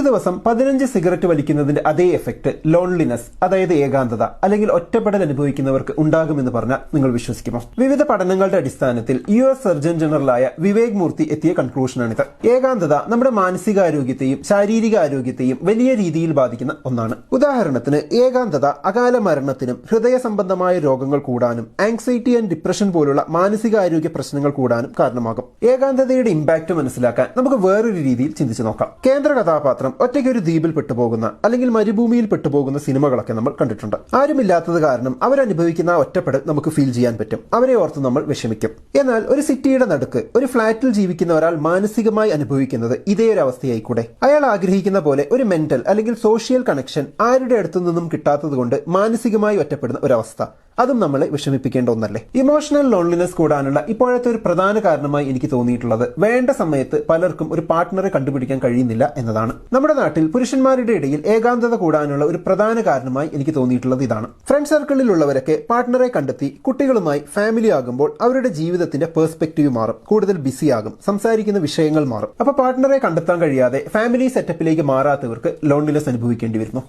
ഒരു ദിവസം പതിനഞ്ച് സിഗരറ്റ് വലിക്കുന്നതിന്റെ അതേ എഫക്ട് ലോൺലിനെസ് അതായത് ഏകാന്തത അല്ലെങ്കിൽ ഒറ്റപ്പെടൽ അനുഭവിക്കുന്നവർക്ക് ഉണ്ടാകുമെന്ന് പറഞ്ഞാൽ നിങ്ങൾ വിശ്വസിക്കുമോ? വിവിധ പഠനങ്ങളുടെ അടിസ്ഥാനത്തിൽ യു എസ് സർജൻ ജനറലായ വിവേക് മൂർത്തി എത്തിയ കൺക്ലൂഷനാണിത് ഏകാന്തത നമ്മുടെ മാനസികാരോഗ്യത്തെയും ശാരീരിക ആരോഗ്യത്തെയും വലിയ രീതിയിൽ ബാധിക്കുന്ന ഒന്നാണ്. ഉദാഹരണത്തിന് ഏകാന്തത അകാല മരണത്തിനും ഹൃദയ സംബന്ധമായ രോഗങ്ങൾ കൂടാനും ആങ്സൈറ്റി ആൻഡ് ഡിപ്രഷൻ പോലുള്ള മാനസികാരോഗ്യ പ്രശ്നങ്ങൾ കൂടാനും കാരണമാകും. ഏകാന്തതയുടെ ഇമ്പാക്ട് മനസ്സിലാക്കാൻ നമുക്ക് വേറൊരു രീതിയിൽ ചിന്തിച്ചു നോക്കാം. കേന്ദ്ര കഥാപാത്രം ഒറ്റയ്ക്ക് ഒരു ദ്വീപിൽ പെട്ടുപോകുന്ന അല്ലെങ്കിൽ മരുഭൂമിയിൽ പെട്ടുപോകുന്ന സിനിമകളൊക്കെ നമ്മൾ കണ്ടിട്ടുണ്ട്. ആരുമില്ലാത്തത് കാരണം അവരനുഭവിക്കുന്ന ഒറ്റപ്പെടൽ നമുക്ക് ഫീൽ ചെയ്യാൻ പറ്റും. അവരെ ഓർത്ത് നമ്മൾ വിഷമിക്കും. എന്നാൽ ഒരു സിറ്റിയുടെ നടുക്ക് ഒരു ഫ്ളാറ്റിൽ ജീവിക്കുന്ന ഒരാൾ മാനസികമായി അനുഭവിക്കുന്നത് ഇതേ ഒരു അവസ്ഥയായിക്കൂടെ? അയാൾ ആഗ്രഹിക്കുന്ന പോലെ ഒരു മെന്റൽ അല്ലെങ്കിൽ സോഷ്യൽ കണക്ഷൻ ആരുടെ അടുത്തു നിന്നും കിട്ടാത്തത് കൊണ്ട് മാനസികമായി ഒറ്റപ്പെടുന്ന ഒരവസ്ഥ അതും നമ്മളെ വിഷമിപ്പിക്കേണ്ട ഒന്നല്ലേ? ഇമോഷണൽ ലോൺലിനെസ് കൂടാനുള്ള ഇപ്പോഴത്തെ ഒരു പ്രധാന കാരണമായി എനിക്ക് തോന്നിയിട്ടുള്ളത് വേണ്ട സമയത്ത് പലർക്കും ഒരു പാർട്ട്ണറെ കണ്ടുപിടിക്കാൻ കഴിയുന്നില്ല എന്നതാണ്. നമ്മുടെ നാട്ടിൽ പുരുഷന്മാരുടെ ഇടയിൽ ഏകാന്തത കൂടാനുള്ള ഒരു പ്രധാന കാരണമായി എനിക്ക് തോന്നിയിട്ടുള്ളത് ഇതാണ്. ഫ്രണ്ട് സർക്കിളിലുള്ളവരൊക്കെ പാർട്ട്ണറെ കണ്ടെത്തി കുട്ടികളുമായി ഫാമിലി ആകുമ്പോൾ അവരുടെ ജീവിതത്തിന്റെ പേഴ്സ്പെക്റ്റീവ് മാറും. കൂടുതൽ ബിസി ആകും. സംസാരിക്കുന്ന വിഷയങ്ങൾ മാറും. അപ്പൊ പാർട്ട്ണറെ കണ്ടെത്താൻ കഴിയാതെ ഫാമിലി സെറ്റപ്പിലേക്ക് മാറാത്തവർക്ക് ലോൺലിനെസ് അനുഭവിക്കേണ്ടി വരുന്നു.